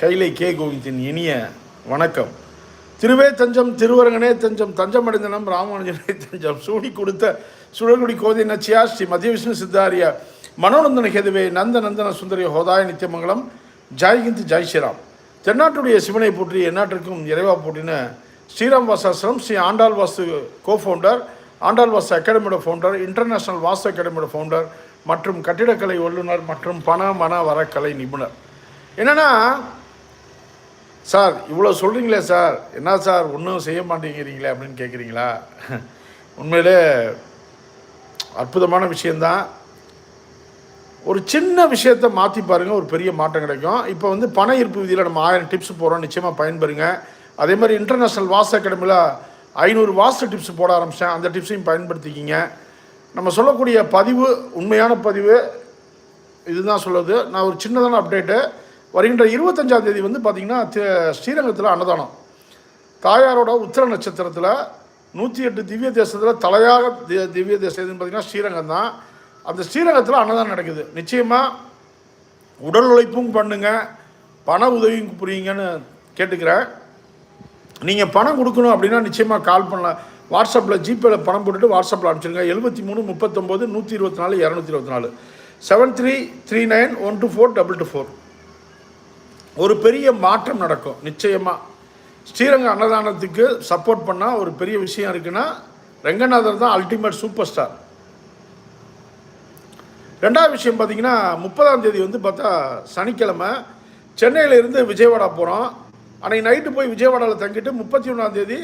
கைலை K கோவிந்தின் இனிய வணக்கம். திருவே தஞ்சம் திருவரங்கனே தஞ்சம் தஞ்சமடைந்தனம் ராமானுஜனே தஞ்சம். சூடி கொடுத்த சுழல்குடி கோதை நச்சியா ஸ்ரீ மத்திய விஷ்ணு சித்தாரிய மனோநந்தன ஹெதுவே நந்த நந்தன சுந்தரி ஹோதாய நித்தியமங்கலம். ஜாய்கிந்த் ஜாய் ஸ்ரீராம். தென்னாட்டுடைய சிவனை போற்றி எந்நாட்டிற்கும் இறைவா போற்றின ஸ்ரீராம் வாசாசிரம் ஸ்ரீ ஆண்டாள் வாசு கோ ஃபவுண்டர் ஆண்டாள் வாசு அகாடமியோட ஃபவுண்டர் இன்டர்நேஷனல் வாஸ்து அகாடமியோட ஃபவுண்டர் மற்றும் கட்டிடக்கலை வல்லுநர் மற்றும் பண மன வரக்கலை நிபுணர். என்னென்னா சார் இவ்வளோ சொல்கிறீங்களே சார். என்ன சார் ஒன்றும் செய்ய மாட்டேங்கிறீங்களே அப்படின்னு கேட்குறீங்களா உண்மையிலே அற்புதமான விஷயந்தான் ஒரு சின்ன விஷயத்தை மாற்றி பாருங்கள் ஒரு பெரிய மாற்றம் கிடைக்கும். இப்போ வந்து பண ஈர்ப்பு விதியில் நம்ம ஆயிரம் டிப்ஸ் போகிறோம் நிச்சயமாக பயன்பெறுங்க. அதே மாதிரி இன்டர்நேஷ்னல் வாஸ்து அகாடமியில் ஐநூறு வாஸ்து டிப்ஸ் போட ஆரம்பித்தேன் அந்த டிப்ஸையும் பயன்படுத்திக்கிங்க. நம்ம சொல்லக்கூடிய பதிவு உண்மையான பதிவு இதுதான் சொல்லுது நான் ஒரு சின்னதான அப்டேட்டு வருகின்ற இருபத்தஞ்சாம் தேதி வந்து பார்த்திங்கன்னா ஸ்ரீரங்கத்தில் அன்னதானம். தாயாரோட உத்திர நட்சத்திரத்தில் நூற்றி எட்டு திவ்ய தேசத்தில் தலையாக தி- திவ்ய தேசம் எதுன்னு பார்த்தீங்கன்னா ஸ்ரீரங்கம் தான். அந்த ஸ்ரீரங்கத்தில் அன்னதானம் நடக்குது. நிச்சயமாக உடல் உழைப்பும் பண்ணுங்க பண உதவியும் புரியுங்கன்னு கேட்டுக்கிறேன். நீங்கள் பணம் கொடுக்கணும் அப்படின்னா நிச்சயமாக கால் பண்ணலாம். வாட்ஸ்அப்பில் ஜிபேல பணம் போட்டுட்டு வாட்ஸ்அப்பில் அனுப்பிச்சிருங்க. எழுபத்தி மூணு முப்பத்தொம்போது நூற்றி இருபத்தி நாலு இரநூத்தி இருபத்தி நாலு. Seven three three nine one two four double two four ஒரு பெரிய மாற்றம் நடக்கும் நிச்சயமாக ஸ்ரீரங்க அன்னதானத்துக்கு சப்போர்ட் பண்ணால் ஒரு பெரிய விஷயம் இருக்குன்னா ரெங்கநாதர் தான் அல்டிமேட் சூப்பர் ஸ்டார் ரெண்டாவது விஷயம் பார்த்தீங்கன்னா முப்பதாம் தேதி வந்து பார்த்தா சனிக்கிழமை சென்னையிலேருந்து விஜயவாடா போகிறோம் அன்றைக்கி நைட்டு போய் விஜயவாடாவில் தங்கிட்டு முப்பத்தி ஒன்றாம் தேதி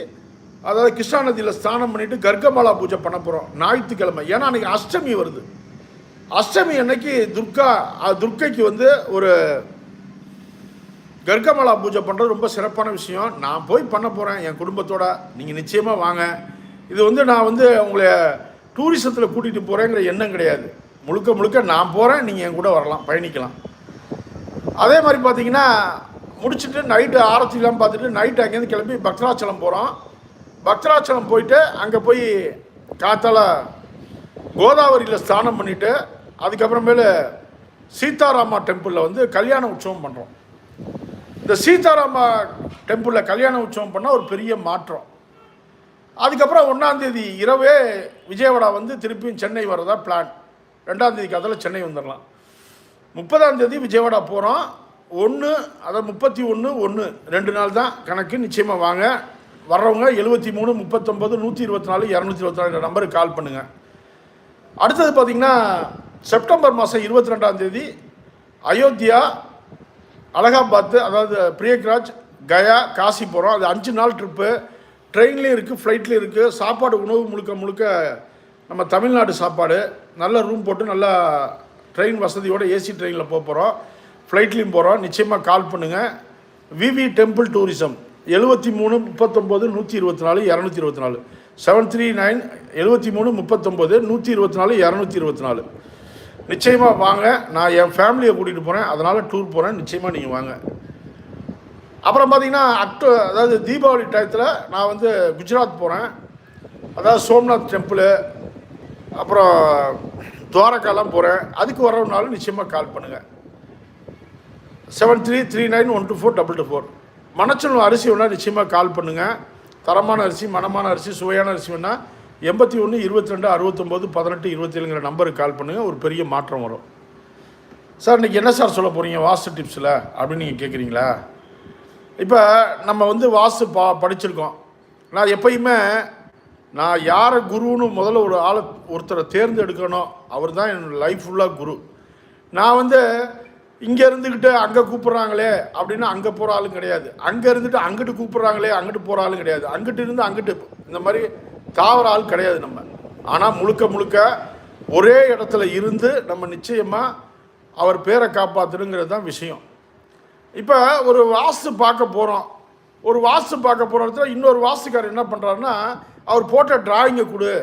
அதாவது கிருஷ்ணா நதியில் ஸ்நானம் பண்ணிவிட்டு கர்க்கமாலா பூஜை பண்ண போகிறோம் ஞாயிற்றுக்கிழமை. ஏன்னா அன்னைக்கு அஷ்டமி வருது. அஷ்டமி அன்னைக்கு துர்கா துர்க்கைக்கு வந்து ஒரு கர்க்கமலா பூஜை பண்ணுறது ரொம்ப சிறப்பான விஷயம். நான் போய் பண்ண போகிறேன் என் குடும்பத்தோட நீங்கள் நிச்சயமாக வாங்க. இது வந்து நான் வந்து உங்களை டூரிசத்தில் கூட்டிகிட்டு போகிறேங்கிற எண்ணம் கிடையாது. முழுக்க முழுக்க நான் போகிறேன் நீங்கள் என் கூட வரலாம். பயணிக்கலாம். அதே மாதிரி பார்த்தீங்கன்னா முடிச்சுட்டு நைட்டு ஆரத்திலாம் பார்த்துட்டு நைட்டு அங்கேருந்து கிளம்பி பக்தராச்சலம் போகிறோம் பக்தராச்சலம் போயிட்டு அங்கே போய் காத்தால கோதாவரியில் ஸ்நானம் பண்ணிவிட்டு அதுக்கப்புறமேலு சீதாராமா டெம்பிளில் வந்து கல்யாண உற்சவம் பண்ணுறோம் இந்த சீதாராமா டெம்பிளில் கல்யாண உற்சவம் பண்ணால் ஒரு பெரிய மாற்றம். அதுக்கப்புறம் ஒன்றாந்தேதி இரவே விஜயவாடா வந்து திருப்பியும் சென்னை வரதா பிளான் ரெண்டாந்தேதிக்கு அதில் சென்னை வந்துடலாம் முப்பதாந்தேதி விஜயவாடா போகிறோம் ஒன்று அதாவது முப்பத்தி ஒன்று ஒன்று ரெண்டு நாள் தான் கணக்கு. நிச்சயமாக வாங்க. வர்றவங்க எழுபத்தி மூணு முப்பத்தொம்பது நூற்றி இருபத்தி நாலு இரநூத்தி இருபத்தி நாலு நம்பருக்கு கால் பண்ணுங்கள் அடுத்தது பார்த்திங்கன்னா செப்டம்பர் மாதம் இருபத்தி ரெண்டாம் தேதி அயோத்தியா அலகாபாத்து அதாவது பிரியக்ராஜ் கயா காசி போகிறோம் அது அஞ்சு நாள் ட்ரிப்பு ட்ரெயின்லேயும் இருக்குது ஃப்ளைட்லேயும் இருக்குது சாப்பாடு உணவு முழுக்க முழுக்க நம்ம தமிழ்நாடு சாப்பாடு. நல்ல ரூம் போட்டு நல்லா ட்ரெயின் வசதியோடு ஏசி ட்ரெயினில் போக போகிறோம் ஃப்ளைட்லேயும் போகிறோம் நிச்சயமாக கால் பண்ணுங்கள் விவி டெம்பிள் டூரிசம் எழுபத்தி மூணு முப்பத்தொம்போது நூற்றி இருபத்தி நாலு இரநூத்தி இருபத்தி நாலு. செவன் த்ரீ நைன் எழுபத்தி மூணு முப்பத்தொம்போது நூற்றி இருபத்தி நாலு இரநூத்தி இருபத்தி நாலு. நிச்சயமாக வாங்க. நான் என் ஃபேமிலியை கூட்டிகிட்டு போகிறேன் அதனால் டூர் போகிறேன் நிச்சயமாக நீங்கள் வாங்க. அப்புறம் பார்த்தீங்கன்னா அக்டோ அதாவது தீபாவளி டயத்தில் நான் வந்து குஜராத் போகிறேன் அதாவது சோம்நாத் டெம்பிளு அப்புறம் துவாரகாலாம் போகிறேன் அதுக்கு வரவுனாலும் நிச்சயமாக கால் பண்ணுங்கள் seven three three nine one two four double two four மணச்சல் அரிசி வேணால் நிச்சயமாக கால் பண்ணுங்கள் தரமான அரிசி மணமான அரிசி சுவையான அரிசி வேணால் எண்பத்தி ஒன்று இருபத்தி ரெண்டு அறுபத்தொம்போது பதினெட்டு இருபத்தேழுங்கிற நம்பருக்கு கால் பண்ணுங்கள் ஒரு பெரிய மாற்றம் வரும். சார் இன்றைக்கி என்ன சார் சொல்ல போகிறீங்க வாஸ்து டிப்ஸில் அப்படின்னு நீங்கள் கேட்குறீங்களா இப்போ நம்ம வந்து வாஸ்து பா படிச்சிருக்கோம். நான் எப்பயுமே நான் யாரை குருன்னு முதல்ல ஒரு ஆளை ஒருத்தரை தேர்ந்தெடுக்கணும். அவர் தான் என்னோடய லைஃப் ஃபுல்லாக குரு. நான் வந்து இங்கே இருந்துக்கிட்டு அங்கே கூப்பிட்றாங்களே அப்படின்னு அங்கே போகிற ஆளும் கிடையாது. அங்கே இருந்துட்டு அங்கிட்டு கூப்பிட்றாங்களே அங்கிட்டு போகிற ஆளும் கிடையாது. அங்கிட்டு இருந்து அங்கிட்டு இந்த மாதிரி தாவர ஆள் கிடையாது நம்ம. ஆனால் முழுக்க முழுக்க ஒரே இடத்துல இருந்து நம்ம நிச்சயமாக அவர் பேரை காப்பாற்றணுங்கிறது தான் விஷயம். இப்போ ஒரு வாஸ்து பார்க்க போகிறோம் ஒரு வாஸ்து பார்க்க போகிற இடத்துல இன்னொரு வாஸ்துக்காரர் என்ன பண்ணுறாருன்னா அவர் போட்ட டிராயிங்கை கொடு.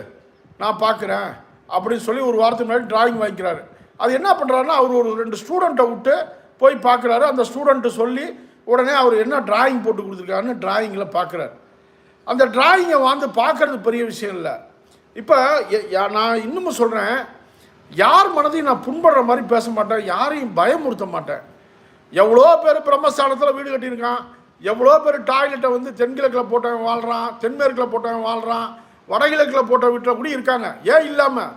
நான் பார்க்குறேன். அப்படின்னு சொல்லி ஒரு வாரத்துக்கு முன்னாடி டிராயிங் வாங்கிக்கிறாரு. அது என்ன பண்ணுறாருன்னா அவர் ஒரு ரெண்டு ஸ்டூடெண்ட்டை விட்டு போய் பார்க்குறாரு. அந்த ஸ்டூடெண்ட்டு சொல்லி உடனே அவர் என்ன டிராயிங் போட்டு கொடுத்துருக்காருன்னு டிராயிங்கில் பார்க்குறாரு. அந்த டிராயிங்கை வந்து பார்க்கறது பெரிய விஷயம் இல்லை. இப்போ எ- யா- நான் இன்னமும் சொல்கிறேன் யார் மனதையும் நான் புண்படுற மாதிரி பேச மாட்டேன் யாரையும் பயமுறுத்த மாட்டேன். எவ்வளோ பேர் பிரம்மஸ்தானத்தில் வீடு கட்டியிருக்கான் எவ்வளோ பேர் டாய்லெட்டை வந்து தென்கிழக்கில் போட்டவன் வாழ்கிறான் தென்மேற்கில் போட்டவன் வாழ்கிறான் வடகிழக்கில் போட்ட வீட்டில் கூட இருக்காங்க. ஏன் இல்லாமல்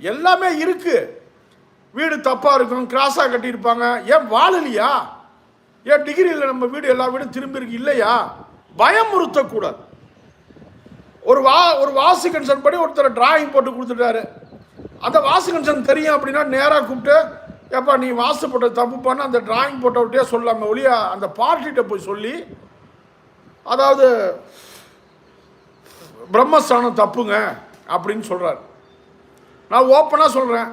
எல்லாமே இருக்குது வீடு தப்பாக இருக்கும் கிராஸாக கட்டியிருப்பாங்க. ஏன் வாழலையா? ஏன் டிகிரியில் நம்ம வீடு எல்லா வீடும் திரும்பி இருக்கு இல்லையா? பயமுறுத்தக்கூடாது. ஒரு வா ஒரு வாசு கன்சர்ன் படி ஒருத்தர் டிராயிங் போட்டு கொடுத்துட்டாரு. அந்த வாசு கன்சன் தெரியும் அப்படின்னா நேராக கூப்பிட்டு ஏப்பா நீ வாசு போட்ட தப்பு பண்ண அந்த டிராயிங் போட்டவுட்டே சொல்லாமல் ஒழிய அந்த பார்ட்டிகிட்ட போய் சொல்லி அதாவது பிரம்மஸ்தானம் தப்புங்க அப்படின்னு சொல்கிறார் நான் ஓப்பனாக சொல்கிறேன்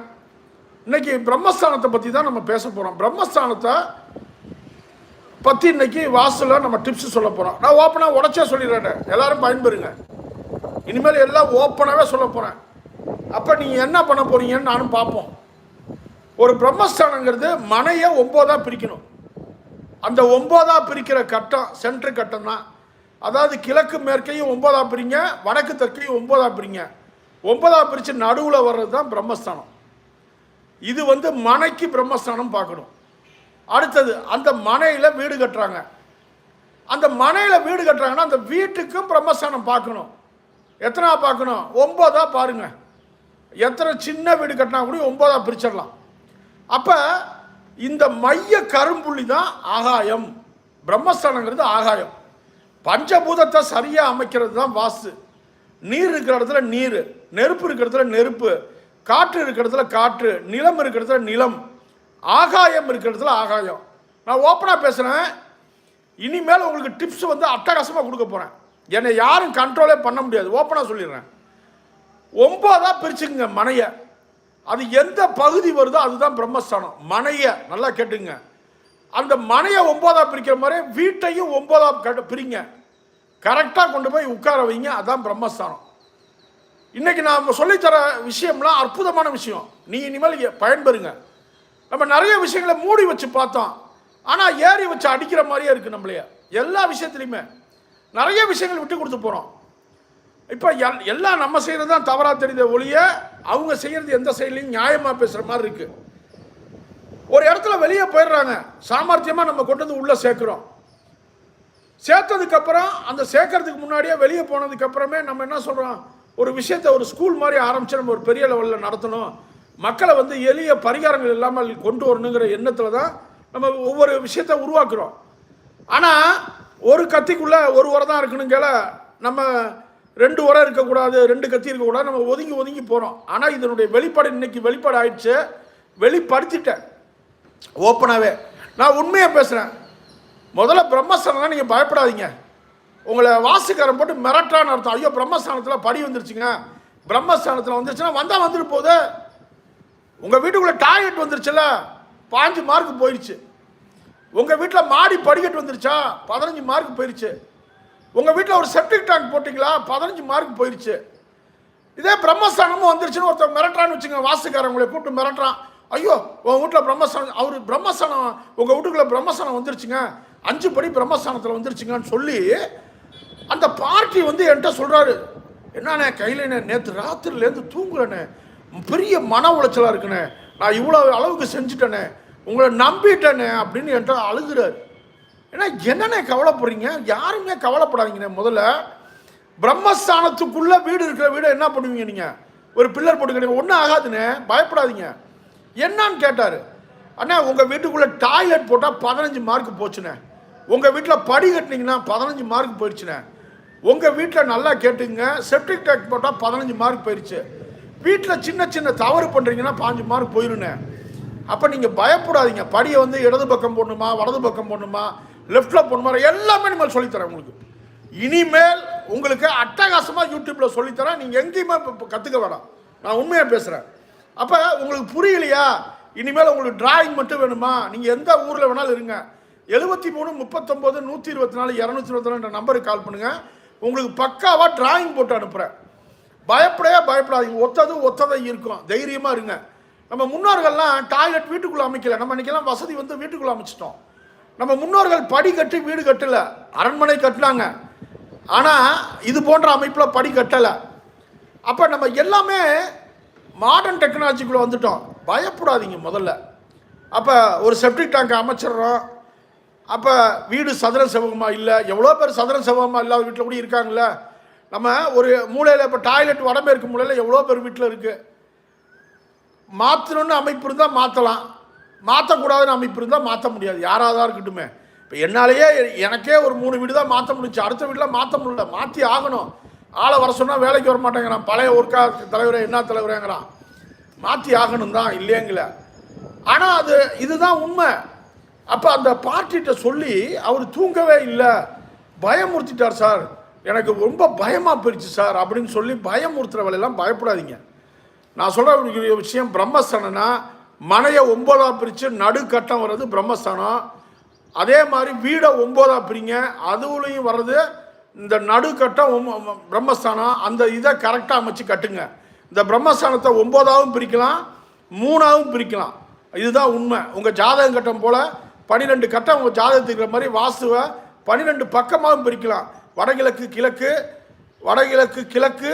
இன்னைக்கு பிரம்மஸ்தானத்தை பற்றி தான் நம்ம பேச போகிறோம் பிரம்மஸ்தானத்தை பற்றி இன்னைக்கு வாசலில் நம்ம டிப்ஸ் சொல்ல போகிறோம் நான் ஓப்பனாக உடச்சே சொல்லிடுறேன். எல்லோரும் பயன்பெறுங்க. இனிமேல் எல்லாம் ஓப்பனாகவே சொல்ல போகிறேன் அப்போ நீங்கள் என்ன பண்ண போறீங்கன்னு நானும் பார்ப்போம். ஒரு பிரம்மஸ்தானங்கிறது மனையை ஒம்போதாக பிரிக்கணும். அந்த ஒம்போதாக பிரிக்கிற கட்டம் சென்ட்ரு கட்டம் தான் அதாவது கிழக்கு மேற்கையும் ஒம்போதாக பிரிங்க வடக்கு தெற்கையும் ஒம்போதாக பிரிங்க. ஒன்பதா பிரித்து நடுவில் வர்றது தான் பிரம்மஸ்தானம். இது வந்து மனைக்கு பிரம்மஸ்தானம் பார்க்கணும். அடுத்தது அந்த மனையில் வீடு கட்டுறாங்க. அந்த மனையில் வீடு கட்டுறாங்கன்னா அந்த வீட்டுக்கும் பிரம்மஸ்தானம் பார்க்கணும். எத்தனா பார்க்கணும்? ஒம்போதா பாருங்க. எத்தனை சின்ன வீடு கட்டினா கூட ஒம்போதா பிரிச்சிடலாம். அப்போ இந்த மைய கரும்புள்ளி தான் ஆகாயம். பிரம்மஸ்தானங்கிறது ஆகாயம். பஞ்சபூதத்தை சரியாக அமைக்கிறது தான் வாஸ்து. நீர் இருக்கிற இடத்துல நீர் நெருப்பு இருக்கிற இடத்துல நெருப்பு காற்று இருக்கிற இடத்துல காற்று நிலம் இருக்கிற இடத்துல நிலம் ஆகாயம் இருக்கிற இடத்துல ஆகாயம். நான் ஓப்பனாக பேசுகிறேன் இனிமேல் உங்களுக்கு டிப்ஸ் வந்து அட்டகாசமாக கொடுக்க போகிறேன் என்னை யாரும் கண்ட்ரோலே பண்ண முடியாது. ஓப்பனாக சொல்லிடுறேன். ஒம்போதாக பிரிச்சுக்குங்க மனையை. அது எந்த பகுதி வருதோ அதுதான் பிரம்மஸ்தானம். மனையை நல்லா கேட்டுங்க. அந்த மனையை ஒம்பதாக பிரிக்கிற மாதிரி வீட்டையும் ஒன்பதா கட்டு பிரிங்க. கரெக்டாக கொண்டு போய் உட்கார வைங்க அதுதான் பிரம்மஸ்தானம். இன்றைக்கி நான் சொல்லித்தர விஷயம்லாம் அற்புதமான விஷயம். நீ இனிமேல் பயன்பெறுங்க. நம்ம நிறைய விஷயங்களை மூடி வச்சு பார்த்தோம். ஆனால் ஏறி வச்சு அடிக்கிற மாதிரியே இருக்குது நம்மளைய. எல்லா விஷயத்துலையுமே. நிறைய விஷயங்கள் விட்டு கொடுத்து போகிறோம் இப்போ எல் எல்லாம் நம்ம செய்கிறது தான் தவறாக தெரியுத ஒழிய அவங்க செய்கிறது எந்த செயலையும் நியாயமாக பேசுகிற மாதிரி இருக்குது ஒரு இடத்துல வெளியே போயிடுறாங்க. சாமர்த்தியமாக நம்ம கொண்டு வந்து உள்ளே சேர்க்குறோம். சேர்த்ததுக்கப்புறம் அந்த சேர்க்கறதுக்கு முன்னாடியே வெளியே போனதுக்கப்புறமே நம்ம என்ன சொல்கிறோம் ஒரு விஷயத்தை ஒரு ஸ்கூல் மாதிரி ஆரம்பித்து நம்ம ஒரு பெரிய லெவலில் நடத்தணும். மக்களை வந்து எளிய பரிகாரங்கள் இல்லாமல் கொண்டு வரணுங்கிற எண்ணத்தில் தான் நம்ம ஒவ்வொரு விஷயத்தை உருவாக்குறோம். ஆனால் ஒரு கத்திக்குள்ளே ஒரு உரம் தான் இருக்கணுங்கல நம்ம ரெண்டு உரம் இருக்கக்கூடாது ரெண்டு கத்தி இருக்கக்கூடாது நம்ம ஒதுங்கி ஒதுங்கி போகிறோம் ஆனால் இதனுடைய வெளிப்பாடு இன்னைக்கு வெளிப்பாடு ஆயிடுச்சு. வெளிப்படுத்திட்டேன். ஓப்பனாகவே நான் உண்மையாக பேசுகிறேன் முதல்ல பிரம்மஸ்தானம் நீங்கள் பயப்படாதீங்க. உங்களை வாசிக்காரன் போட்டு மிரட்டான்னு அர்த்தம். ஐயோ பிரம்மஸ்தானத்தில் படி வந்துருச்சுங்க. பிரம்மஸ்தானத்தில் வந்துருச்சுன்னா வந்தால் வந்துட்டு போகுது. உங்கள் வீட்டுக்குள்ளே டாய்லெட் வந்துருச்சுல பாஞ்சு மார்க் போயிடுச்சு உங்கள் வீட்டில் மாடி படிக்கட்டு வந்துருச்சா? பதினஞ்சு மார்க் போயிடுச்சு உங்கள் வீட்டில் ஒரு செப்டிக் டேங்க் போட்டிங்களா? பதினஞ்சு மார்க் போயிடுச்சு இதே பிரம்மஸ்தானமும் வந்துருச்சுன்னு ஒருத்தர் மிரட்டுறான்னு வச்சுங்க வாசுக்காரன் உங்களை கூப்பிட்டு மிரட்டுறான். ஐயோ உங்கள் வீட்டில் பிரம்மஸ்தானம் அவர் பிரம்மஸ்தானம் உங்கள் வீட்டுக்குள்ளே பிரம்மஸ்தானம் வந்துருச்சுங்க. அஞ்சு படி பிரம்மஸ்தானத்தில் வந்துருச்சுங்கன்னு சொல்லி அந்த பார்ட்டி வந்து என்கிட்ட சொல்கிறாரு என்னண்ணே கையில் நேற்று ராத்திரிலேருந்து தூங்குறேண்ணே. பெரிய மன உளைச்சலாக இருக்குண்ணே. நான் இவ்வளோ அளவுக்கு செஞ்சுட்டேனே உங்களை நம்பிட்டேனே அப்படின்னு என்கிட்ட அழுகுறாரு. ஏன்னா என்னண்ணே கவலைப்படுறீங்க? யாருமே கவலைப்படாதீங்கண்ணே முதல்ல பிரம்மஸ்தானத்துக்குள்ளே வீடு இருக்கிற வீடை என்ன பண்ணுவீங்க நீங்கள் ஒரு பில்லர் போட்டுக்கிறீங்க ஒன்றும் ஆகாதுண்ணே பயப்படாதீங்க. என்னன்னு கேட்டார். அண்ணா உங்கள் வீட்டுக்குள்ளே டாய்லெட் போட்டால் பதினஞ்சு மார்க் போச்சுண்ணே. உங்கள் வீட்டில் படி கட்டினீங்கன்னா பதினஞ்சு மார்க் போயிடுச்சுண்ணே. உங்கள் வீட்டில் நல்லா கேட்டுங்க செப்டிக் டேக் போட்டால் பதினஞ்சு மார்க் போயிடுச்சு. வீட்டில் சின்ன சின்ன தவறு பண்ணுறீங்கன்னா பாஞ்சு மார்க் போயிருண்ணே அப்போ நீங்கள் பயப்படாதீங்க. படியை வந்து இடது பக்கம் போடணுமா வலது பக்கம் போடணுமா லெஃப்டில் போடணுமா எல்லாமே நம்ம சொல்லித்தரேன் உங்களுக்கு. இனிமேல் உங்களுக்கு அட்டகாசமாக யூடியூப்பில் சொல்லித்தரேன். நீங்கள் எங்கேயுமே இப்போ கற்றுக்க வேணாம். நான் உண்மையாக பேசுகிறேன் அப்போ உங்களுக்கு புரியலையா? இனிமேல் உங்களுக்கு டிராயிங் மட்டும் வேணுமா? நீங்கள் எந்த ஊரில் வேணாலும் இருங்க. எழுபத்தி மூணு முப்பத்தொம்போது நூற்றி இருபத்தி நாலு இரநூத்தி இருபத்தி நாலு நம்பருக்கு கால் பண்ணுங்கள் உங்களுக்கு பக்காவாக டிராயிங் போட்டு அனுப்புகிறேன் பயப்படையே பயப்படாதீங்க. ஒத்தது ஒத்ததை இருக்கும் தைரியமாக இருங்க. நம்ம முன்னோர்கள்லாம் டாய்லெட் வீட்டுக்குள்ளே அமைக்கல. நம்ம இன்றைக்கெல்லாம் வசதி வந்து வீட்டுக்குள்ளே அமைச்சிட்டோம். நம்ம முன்னோர்கள் படி கட்டி வீடு கட்டலை. அரண்மனை கட்டினாங்க. ஆனால் இது போன்ற அமைப்பில் படி கட்டலை. அப்போ நம்ம எல்லாமே மாடர்ன் டெக்னாலஜிக்குள்ளே வந்துட்டோம். பயப்படாதீங்க முதல்ல. அப்போ ஒரு செப்டிக் டேங்க் அமைச்சிடுறோம். அப்போ வீடு சதுர செவகமாக இல்லை? எவ்வளோ பேர் சதுர செவகமாக இல்லாத வீட்டில் கூட இருக்காங்கல்ல? நம்ம ஒரு மூலையில் இப்போ டாய்லெட் வடமேற்கு மூலையில் எவ்வளோ பேர் வீட்டில் இருக்குது மாற்றணும்னு அமைப்பு இருந்தால் மாற்றலாம் மாற்றக்கூடாதுன்னு அமைப்பு இருந்தால் மாற்ற முடியாது. யாராக இருக்கட்டுமே. இப்போ என்னாலேயே எனக்கே ஒரு மூணு வீடு தான் மாற்ற முடிஞ்சு அடுத்த வீட்டில் மாற்ற முடியல. மாற்றி ஆகணும். ஆளை வர சொன்னால் வேலைக்கு வர மாட்டேங்கிறான். பழைய ஒர்க்கா தலைவரே என்ன தலைவரேங்கிறான். மாற்றி ஆகணும் தான் இல்லையங்கள ஆனால் அது இதுதான் உண்மை. அப்போ அந்த பார்ட்டிகிட்ட சொல்லி அவர் தூங்கவே இல்லை. பயமுறுத்திட்டார் சார். எனக்கு ரொம்ப பயமாக போயிடுச்சு சார் அப்படின்னு சொல்லி பயமுறுத்துகிற வேலையெல்லாம் பயப்படாதீங்க. நான் சொல்கிற விஷயம் பிரம்மஸ்தானம்னா மனையை ஒம்போதாக பிரித்து நடுக்கட்டம் வர்றது பிரம்மஸ்தானம். அதே மாதிரி வீடை ஒம்போதாக பிரிங்க அதுவுலையும் வர்றது இந்த நடுக்கட்டம் பிரம்மஸ்தானம். அந்த இதை கரெக்டாக அமைச்சு கட்டுங்க. இந்த பிரம்மஸ்தானத்தை ஒம்போதாகவும் பிரிக்கலாம் மூணாவும் பிரிக்கலாம். இதுதான் உண்மை. உங்கள் ஜாதகம் கட்டம் போல் பன்னிரெண்டு கட்டம் உங்கள் ஜாதகத்துக்கு இருக்கிற மாதிரி வாசுவை பன்னிரெண்டு பக்கமாகவும் பிரிக்கலாம். வடகிழக்கு கிழக்கு வடகிழக்கு கிழக்கு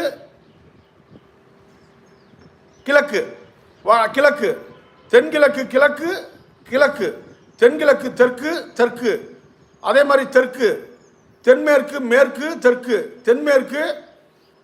கிழக்கு. வ- கிழக்கு. தென்கிழக்கு கிழக்கு கிழக்கு. தென்கிழக்கு தெற்கு தெற்கு. அதே மாதிரி தெற்கு. தென்மேற்கு மேற்கு தெற்கு. தென்மேற்கு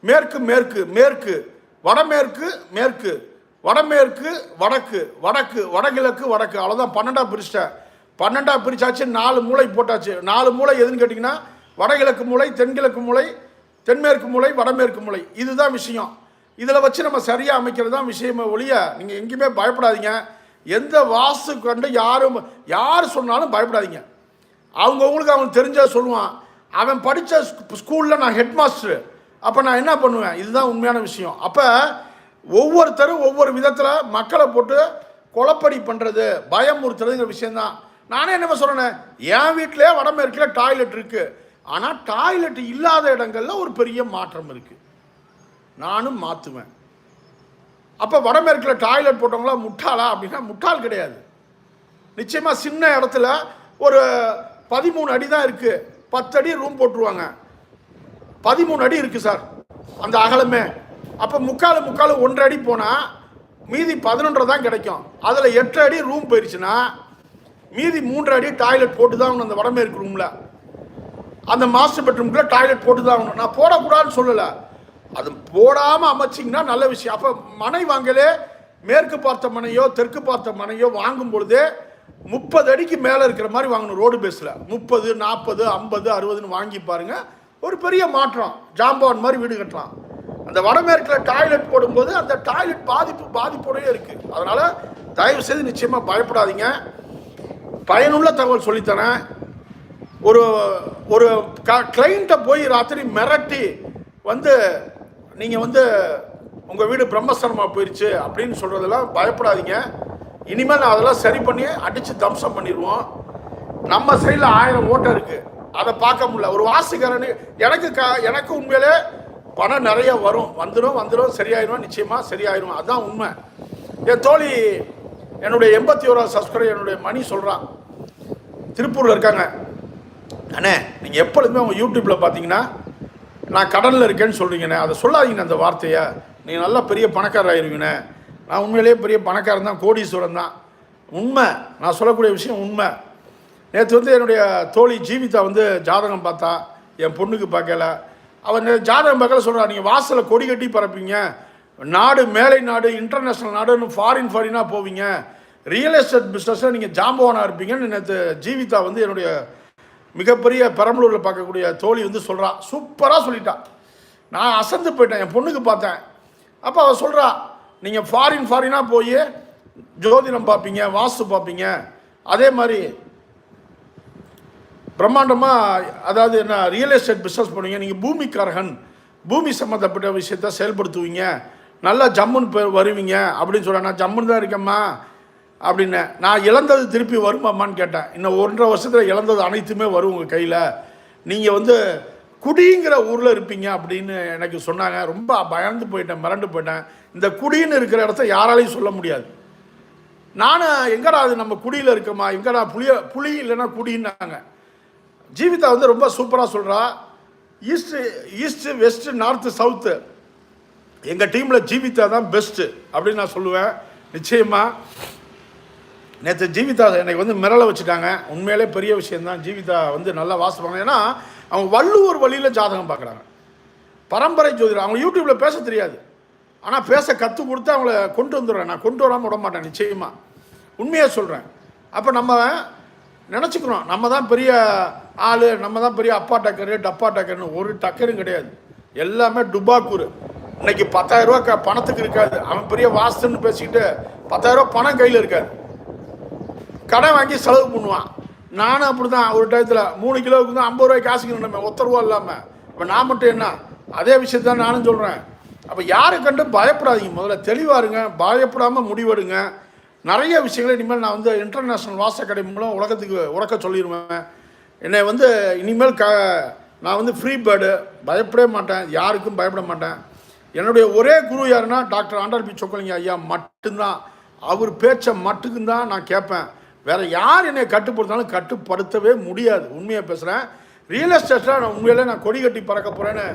மேற்கு மேற்கு. மேற்கு. வடமேற்கு மேற்கு. வடமேற்கு வடக்கு. வடக்கு வடகிழக்கு வடக்கு. அவ்வளோதான் பன்னெண்டா பிரிச்சிட்டேன். பன்னெண்டா பிரித்தாச்சு நாலு மூளை போட்டாச்சு. நாலு மூளை எதுன்னு கேட்டிங்கன்னா வடகிழக்கு மூளை தென்கிழக்கு மூளை தென்மேற்கு மூளை வடமேற்கு மூளை. இதுதான் விஷயம். இதில் வச்சு நம்ம சரியாக அமைக்கிறது தான் விஷயமே ஒழிய நீங்கள் எங்கேயுமே பயப்படாதீங்க. எந்த வாஸ்து கண்டு யாரும் யார் சொன்னாலும் பயப்படாதீங்க. அவங்கவுங்களுக்கு அவன் தெரிஞ்சதை சொல்லுவான். அவன் படித்த ஸ்கூலில் நான் ஹெட் மாஸ்டர் அப்போ நான் என்ன பண்ணுவேன்? இதுதான் உண்மையான விஷயம். அப்போ ஒவ்வொருத்தரும் ஒவ்வொரு விதத்தில் மக்களை போட்டு கொலப்படி பண்ணுறது பயமுறுத்துறதுங்கிற விஷயந்தான் நானே என்ன சொல்கிறேன் என் வீட்டிலே வடமேற்கில் டாய்லெட் இருக்குது ஆனால் டாய்லெட் இல்லாத இடங்களில் ஒரு பெரிய மாற்றம் இருக்குது நானும் மாற்றுவேன் அப்போ வடமேற்கில் டாய்லெட் போட்டவங்களா முட்டாளா? அப்படின்னா முட்டாள் கிடையாது. நிச்சயமாக சின்ன இடத்துல ஒரு பதிமூணு அடி தான் இருக்குது பத்து அடி ரூம் போட்டுருவாங்க. பதிமூணு அடி இருக்குது சார். அந்த அகலமே. அப்போ முக்கால் முக்கால் ஒன்றரை அடி போனால் மீதி பதினொன்றரை தான் கிடைக்கும். அதில் எட்டு அடி ரூம் போயிடுச்சுன்னா மீதி மூன்றரை அடி டாய்லெட் போட்டு தான் ஆகணும் அந்த வடமேற்கு ரூமில் அந்த மாஸ்டர் பெட்ரூம்குள்ளே டாய்லெட் போட்டு தான் ஆகணும். நான் போடக்கூடாதுன்னு சொல்லலை. அது போடாமல் அமைச்சிங்கன்னா நல்ல விஷயம். அப்போ மனை வாங்கலே மேற்கு பார்த்த மனையோ தெற்கு பார்த்த மனையோ வாங்கும் பொழுது முப்பது அடிக்கு மேலே இருக்கிற மாதிரி வாங்கணும் ரோடு பேஸில். முப்பது நாற்பது ஐம்பது அறுபதுன்னு வாங்கி பாருங்க. ஒரு பெரிய மாற்றம். ஜாம்பவான் மாதிரி வீடு கட்டலாம். அந்த வடமேற்கில் டாய்லெட் போடும்போது அந்த டாய்லெட் பாதிப்பு பாதிப்போடவே இருக்குது அதனால் தயவு செய்து நிச்சயமாக பயப்படாதீங்க. பயனுள்ள தகவல் சொல்லித்தரேன். ஒரு ஒரு க கிளைண்ட்டை போய் ராத்திரி மிரட்டி வந்து நீங்கள் வந்து உங்கள் வீடு பிரம்மஸ்தனமாக போயிடுச்சு அப்படின்னு சொல்கிறதெல்லாம் பயப்படாதீங்க. இனிமேல் நான் அதெல்லாம் சரி பண்ணி அடித்து தம்சம் பண்ணிடுவோம். நம்ம சைடில் ஆயிரம் ஓட்டம் இருக்குது அதை பார்க்க முடியல. ஒரு வாசிக்காரனு எனக்கு க எனக்கு உண்மையிலே பணம் நிறைய வரும். வந்துடும் வந்துடும் சரியாயிடும் நிச்சயமாக சரியாயிடும் அதுதான் உண்மை. என் தோழி என்னுடைய எண்பத்தி ஓராவது சப்ஸ்கிரைபர் என்னுடைய மணி சொல்கிறான் திருப்பூரில் இருக்காங்க. அண்ணே நீங்கள் எப்பொழுதுமே அவங்க யூடியூப்பில் பார்த்தீங்கன்னா நான் கடனில் இருக்கேன்னு சொல்கிறீங்கண்ணே அதை சொல்லாதீங்கண்ணே அந்த வார்த்தையை. நீங்கள் நல்லா பெரிய பணக்காரர் ஆயிருவீங்கண்ணே. நான் உண்மையிலேயே பெரிய பணக்காரன் தான் கோடீஸ்வரன் தான். உண்மை. நான் சொல்லக்கூடிய விஷயம் உண்மை. நேற்று வந்து என்னுடைய தோழி ஜீவிதா வந்து ஜாதகம் பார்த்தா என் பொண்ணுக்கு பார்க்கல. அவன் ஜாதகம் பார்க்கல சொல்கிறா நீங்கள் வாசலில் கொடி கட்டி பறப்பீங்க. நாடு மேலை நாடு இன்டர்நேஷ்னல் நாடுன்னு ஃபாரின் ஃபாரினாக போவீங்க. ரியல் எஸ்டேட் பிஸ்னஸில் நீங்கள் ஜாம்பவானாக இருப்பீங்கன்னு நேற்று ஜீவிதா வந்து என்னுடைய மிகப்பெரிய பெரம்பலூரில் பார்க்கக்கூடிய தோழி வந்து சொல்கிறா சூப்பராக சொல்லிட்டான் நான் அசந்து போயிட்டேன். என் பொண்ணுக்கு பார்த்தேன். அப்போ அவள் சொல்கிறா நீங்கள் ஃபாரின் ஃபாரினாக போய் ஜோதிடம் பார்ப்பீங்க வாஸ்து பார்ப்பீங்க. அதே மாதிரி பிரம்மாண்டமாக அதாவது என்ன ரியல் எஸ்டேட் பிஸ்னஸ் பண்ணுவீங்க. நீங்கள் பூமிக்காரகன். பூமி சம்மந்தப்பட்ட விஷயத்த செயல்படுத்துவீங்க. நல்லா ஜம்முன்னு வருவீங்க. அப்படின்னு சொல்கிறேன் நான் ஜம்முன்னு தான் இருக்கேம்மா. அப்படின்னு நான் இழந்தது திருப்பி வருமாம்மான்னு கேட்டேன். இன்னும் ஒன்றரை வருஷத்தில் இழந்தது அனைத்துமே வரும் உங்கள் கையில். நீங்கள் வந்து குடிங்கிற ஊரில் இருப்பீங்க அப்படின்னு எனக்கு சொன்னாங்க. ரொம்ப பயந்து போயிட்டேன் மிரண்டு போயிட்டேன். இந்த குடின்னு இருக்கிற இடத்த யாராலையும் சொல்ல முடியாது. நானும் எங்கடா அது நம்ம குடியில் இருக்கோமா? எங்கடா புளிய புளி இல்லைன்னா குடின்னாங்க. ஜீவிதா வந்து ரொம்ப சூப்பராக சொல்கிறா east east west north south எங்கள் டீமில் ஜீவிதா தான் பெஸ்ட்டு அப்படின்னு நான் சொல்லுவேன். நிச்சயமாக நேற்று ஜீவிதா எனக்கு வந்து மிரள வச்சுட்டாங்க. உண்மையிலே பெரிய விஷயந்தான் ஜீவிதா வந்து நல்லா வாசிப்பாங்க. ஏன்னா அவங்க வள்ளுவர் வழியில் ஜாதகம் பார்க்குறாங்க. பரம்பரை ஜோதிடர் அவங்க யூடியூப்பில் பேச தெரியாது. ஆனால் பேச கற்றுக் கொடுத்து அவங்கள கொண்டு வந்துடுறேன். நான் கொண்டு வராமல் விட மாட்டேன். நிச்சயமாக உண்மையாக சொல்கிறேன் அப்போ நம்ம நினச்சிக்கிறோம் நம்ம தான் பெரிய ஆள் நம்ம தான் பெரிய அப்பா டக்கரு டப்பா டக்கர்னு ஒரு டக்கரும் கிடையாது. எல்லாமே டுபாக்கூர் இன்னைக்கு பத்தாயிரரூவா க பணத்துக்கு இருக்காது. அவன் பெரிய வாஸ்துன்னு பேசிக்கிட்டு பத்தாயிரரூவா பணம் கையில் இருக்காது. கடன் வாங்கி செலவு பண்ணுவான். நானும் அப்படி தான் ஒரு டயத்தில் மூணு கிலோவுக்கு தான் ஐம்பது ரூபாய்க்கு காசுக்கு நம்ம ஒத்த ரூபா இல்லாமல் இப்போ நான் மட்டும் என்ன? அதே விஷயத்தான் நானும் சொல்கிறேன் அப்போ யாரை கண்டு பயப்படாதீங்க. முதல்ல தெளிவாக இருங்க. பயப்படாமல் முடிவெடுங்க. நிறைய விஷயங்களை இனிமேல் நான் வந்து இன்டர்நேஷ்னல் வாச அகாடமி மூலம் உலகத்துக்கு உறக்க சொல்லிடுவேன். என்னை வந்து இனிமேல் க நான் வந்து ஃப்ரீ பேர்டு பயப்படவே மாட்டேன். யாருக்கும் பயப்பட மாட்டேன். என்னுடைய ஒரே குரு யாருன்னா டாக்டர் ஆண்டாள் பி. சொக்கலிங்க ஐயா மட்டும்தான். அவர் பேச்சை மட்டுக்கும் தான் நான் கேட்பேன். வேற யார் என்னை கட்டுப்படுத்தாலும் கட்டுப்படுத்தவே முடியாது. உண்மையாக பேசுகிறேன் ரியல் எஸ்டேட்டில் நான் உண்மையிலே நான் கொடி கட்டி பறக்க போகிறேன்னு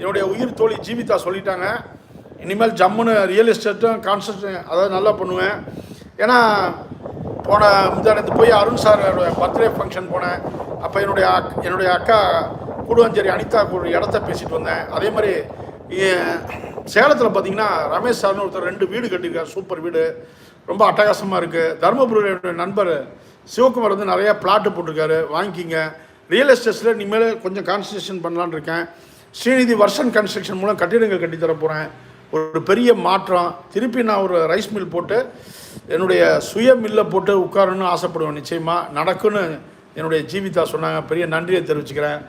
என்னுடைய உயிர் தோழி ஜீவிதா சொல்லிட்டாங்க. இனிமேல் ஜம்முன்னு ரியல் எஸ்டேட்டும் கான்சன்ட்ரேஷன் அதாவது நல்லா பண்ணுவேன். ஏன்னா போன முந்தானத்து போய் அருண் சாரோட பர்த்டே ஃபங்க்ஷன் போனேன். அப்போ என்னுடைய அக் என்னுடைய அக்கா கூடுவஞ்சேரி அனிதா ஒரு இடத்த பேசிட்டு வந்தேன். அதே மாதிரி சேலத்தில் பார்த்தீங்கன்னா ரமேஷ் சார்னு ஒருத்தர் ரெண்டு வீடு கட்டியிருக்காரு சூப்பர் வீடு. ரொம்ப அட்டகாசமாக இருக்குது தருமபுரியோட நண்பர் சிவகுமார் வந்து நிறையா பிளாட்டு போட்டிருக்காரு. வாங்கிக்கிங்க. ரியல் எஸ்டேட்ஸில் இனிமேல் கொஞ்சம் கான்சன்ட்ரேஷன் பண்ணலான்னு இருக்கேன். ஸ்ரீநிதி வர்ஷன் கன்ஸ்ட்ரக்ஷன் மூலம் கட்டிடங்கள் கட்டித்தர போகிறேன் ஒரு பெரிய மாற்றம். திருப்பி நான் ஒரு ரைஸ் மில் போட்டு என்னுடைய சுய மில்லை போட்டு உட்காரணும்னு ஆசைப்படுவேன் நிச்சயமாக நடக்குன்னு என்னுடைய ஜீவிதா சொன்னாங்க. பெரிய நன்றியை தெரிவிச்சுக்கிறேன்.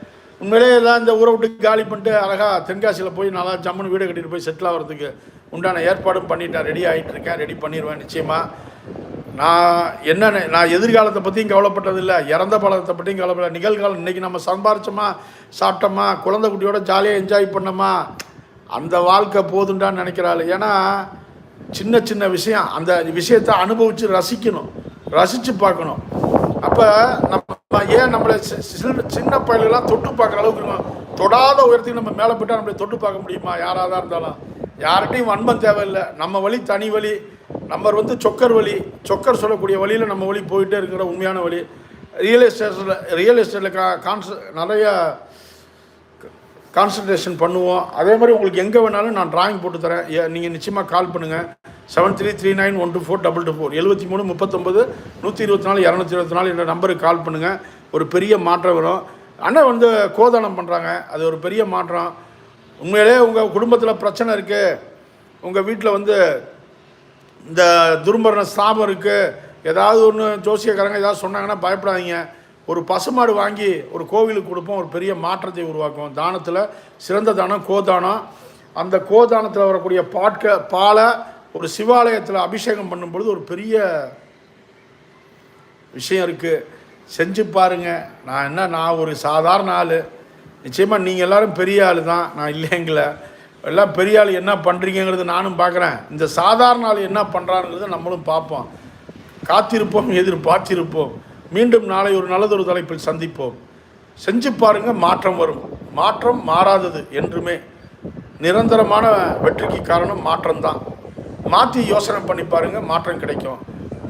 உண்மையிலே எல்லாம் இந்த ஊரை விட்டு காலி பண்ணிட்டு அழகாக தென்காசியில் போய் நல்லா ஜம்முன்னு வீடு கட்டிட்டு போய் செட்டில் ஆகிறதுக்கு உண்டான ஏற்பாடும் பண்ணிட்டேன் ரெடி ஆகிட்டு இருக்கேன் ரெடி பண்ணிடுவேன் நிச்சயமாக நான் என்ன நான் எதிர்காலத்தை பற்றியும் கவலைப்பட்டதில்லை. இறந்த பழத்தை பற்றியும் கவலைப்படல. நிகழ்காலம் இன்றைக்கி நம்ம சம்பாரிச்சோமா சாப்பிட்டோமா குழந்தை குட்டியோட ஜாலியாக என்ஜாய் பண்ணோமா? அந்த வாழ்க்கை போதுண்டான்னு நினைக்கிறாள். ஏன்னா சின்ன சின்ன விஷயம் அந்த விஷயத்தை அனுபவித்து ரசிக்கணும். ரசித்து பார்க்கணும். அப்போ நம்ம ஏன் நம்மளை சின்ன சின்ன பயல்கள்லாம் தொட்டு பார்க்குற அளவுக்கு இருக்கணும்? தொடாத உயரத்துக்கு நம்ம மேலே போயிட்டால் நம்மளை தொட்டு பார்க்க முடியுமா? யாராக இருந்தாலும். யார்கிட்டையும் வன்மம் தேவையில்லை. நம்ம வழி தனி வழி. நம்ம வந்து சொக்கர் வழி. சொக்கர் சொல்லக்கூடிய வழியில் நம்ம வழி போயிட்டே இருக்கிற உண்மையான வழி. ரியல் எஸ்டேட்டில் ரியல் எஸ்டேட்டில் கா கான்ச நிறைய கான்சன்ட்ரேஷன் பண்ணுவோம். அதே மாதிரி உங்களுக்கு எங்கே வேணாலும் நான் டிராயிங் போட்டு தரேன். நீங்கள் நிச்சயமாக கால் பண்ணுங்கள் seven three three nine one two four double two four எழுபத்தி மூணு முப்பத்தொம்பது நூற்றி இருபத்தி நாலு இரநூத்தி இருபத்தி நாலு என்ற நம்பருக்கு கால் பண்ணுங்கள் ஒரு பெரிய மாற்றம் வரும். அண்ணன் வந்து கோதானம் பண்ணுறாங்க அது ஒரு பெரிய மாற்றம். உண்மையிலே உங்கள் குடும்பத்தில் பிரச்சனை இருக்குது உங்கள் வீட்டில் வந்து இந்த துர்மரண ஸ்தாபம் இருக்குது ஏதாவது ஒன்று ஜோசியக்காரங்க ஏதாவது சொன்னாங்கன்னா பயப்படாதீங்க. ஒரு பசுமாடு வாங்கி ஒரு கோவிலுக்கு கொடுப்போம். ஒரு பெரிய மாற்றத்தை உருவாக்கும். தானத்தில் சிறந்த தானம் கோதானம். அந்த கோதானத்தில் வரக்கூடிய பாட்க பாலை ஒரு சிவாலயத்தில் அபிஷேகம் பண்ணும்பொழுது ஒரு பெரிய விஷயம் இருக்குது செஞ்சு பாருங்கள் நான் என்ன நான் ஒரு சாதாரண ஆள். நிச்சயமாக நீங்கள் எல்லாரும் பெரிய ஆள் தான். நான் இல்லைங்கள எல்லாம் பெரிய ஆள் என்ன பண்ணுறீங்கிறது நானும் பார்க்குறேன் இந்த சாதாரண ஆள் என்ன பண்ணுறாருங்கிறத நம்மளும் பார்ப்போம் காத்திருப்போம் எதிர்பார்த்திருப்போம். மீண்டும் நாளை ஒரு நல்லதொரு தலைப்பில் சந்திப்போம். செஞ்சு பாருங்கள் மாற்றம் வரும். மாற்றம் மாறாதது என்றுமே. நிரந்தரமான வெற்றிக்கு காரணம் மாற்றம்தான். மாற்றி யோசனை பண்ணி பாருங்கள் மாற்றம் கிடைக்கும்.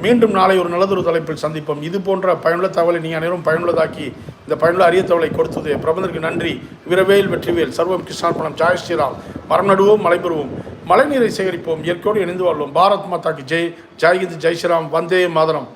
மீண்டும் நாளை ஒரு நல்லதொரு தலைப்பில் சந்திப்போம். இது போன்ற பயனுள்ள தகவலை நீங்கள் அனைவரும் பயனுள்ளதாக்கி இந்த பயனுள்ள அரிய தவளை கொடுத்தது. பிரபந்தருக்கு நன்றி. விரவேல் வெற்றிவேல். சர்வம் கிருஷ்ணார்பணம் ஜாய் ஸ்ரீராம். மரம் நடுவோம் மழை பெறுவோம். மழைநீரை சேகரிப்போம். இயற்கையோடு இணைந்து வாழ்வோம். பாரத் மாதாக்கு ஜெய். ஜெய்ஹிந்த் ஜெய் ஸ்ரீராம். வந்தே மாதரம்.